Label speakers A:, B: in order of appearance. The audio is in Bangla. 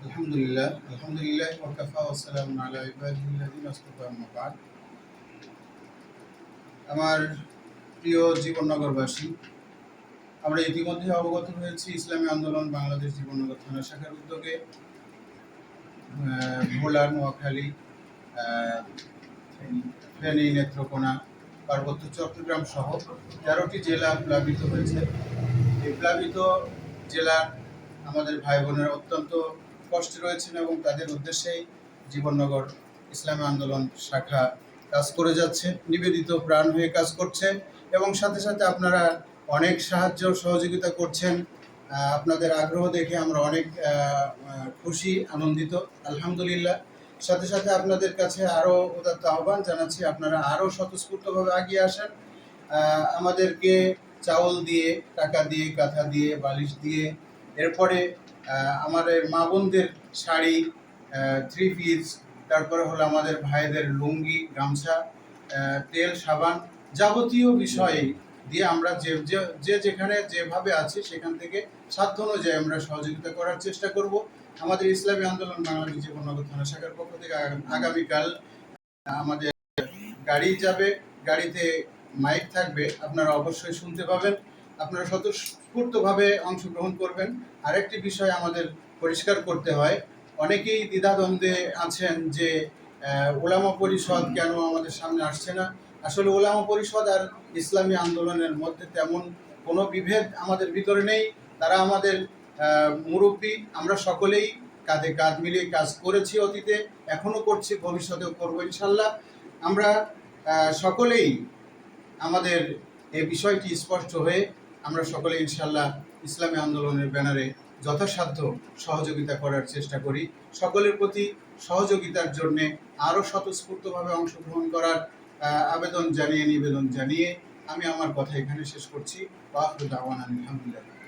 A: আলহামদুলিল্লাহ আলহামদুলিল্লাহ ওয়াকাফা ওয়াসসালামু আলা ইবাদিল্লাযিনা আসতাফা বা'দ আমার প্রিয় জীবননগরবাসী আমরা ইতিমধ্যে অবগত হয়েছি ইসলামী আন্দোলন বাংলাদেশ জীবননগর থানা শাখার উদ্যোগে আহ, ভোলা নোয়াখালী ফেনী নেত্রকোনা পার্বত্য চট্টগ্রাম সহ তেরোটি জেলা প্লাবিত হয়েছে। এই প্লাবিত জেলার আমাদের ভাই বোনেরা অত্যন্ত কষ্টে রয়েছেন এবং তাদের উদ্দেশ্যেই জীবননগর ইসলামী আন্দোলন শাখা কাজ করে যাচ্ছে, নিবেদিত প্রাণ হয়ে কাজ করছে এবং সাথে সাথে আপনারা অনেক সাহায্য সহযোগিতা করছেন। আপনাদের আগ্রহ দেখে আমরা অনেক খুশি, আনন্দিত, আলহামদুলিল্লাহ। সাথে সাথে আপনাদের কাছে আরও উদাত্ত আহ্বান জানাচ্ছি, আপনারা আরও স্বতঃস্ফূর্তভাবে এগিয়ে আসেন। আমাদেরকে চাউল দিয়ে, টাকা দিয়ে কাঁথা দিয়ে, বালিশ দিয়ে এরপরে আমাদের মা বোনদের শাড়ি থ্রি পিস তারপরে হলো আমাদের ভাইদের লুঙ্গি, গামছা তেল, সাবান যাবতীয় বিষয়ে দিয়ে আমরা যে, যে- যেখানে যেভাবে আছি সেখান থেকে সাধ্য অনুযায়ী আমরা সহযোগিতা করার চেষ্টা করব। আমাদের ইসলামী আন্দোলন বাংলাদেশ জীবননগর থানা শাখার পক্ষ থেকে আগামীকাল আমাদের গাড়ি যাবে, গাড়িতে মাইক থাকবে, আপনারা অবশ্যই শুনতে পাবেন। আপনারা স্বতঃস্ফূর্তভাবে অংশগ্রহণ করবেন। আরেকটি বিষয় আমাদের পরিষ্কার করতে হয়। অনেকেই দ্বিধাদ্বন্দ্বে আছেন যে ওলামা পরিষদ কেন আমাদের সামনে আসছে না? আসলে ওলামা পরিষদ আর ইসলামী আন্দোলনের মধ্যে তেমন কোনো বিভেদ আমাদের ভিতরে নেই। তারা আমাদের মুরব্বী। আমরা সকলেই কাঁধে কাঁধ মিলিয়ে কাজ করেছি অতীতে, এখনও করছি, ভবিষ্যতেও করব ইনশাল্লাহ আমরা সকলেই আমাদের এই বিষয়টি স্পষ্ট হয়ে আমরা সকলে ইনশাল্লাহ ইসলামী আন্দোলনের ব্যানারে যথাসাধ্য সহযোগিতা করার চেষ্টা করি। সকলের প্রতি সহযোগিতার জন্যে আরও স্বতঃস্ফূর্তভাবে অংশগ্রহণ করার আবেদন জানিয়ে, নিবেদন জানিয়ে আমি আমার কথা এখানে শেষ করছি। আওয়ান আলহামদুলিল্লাহ।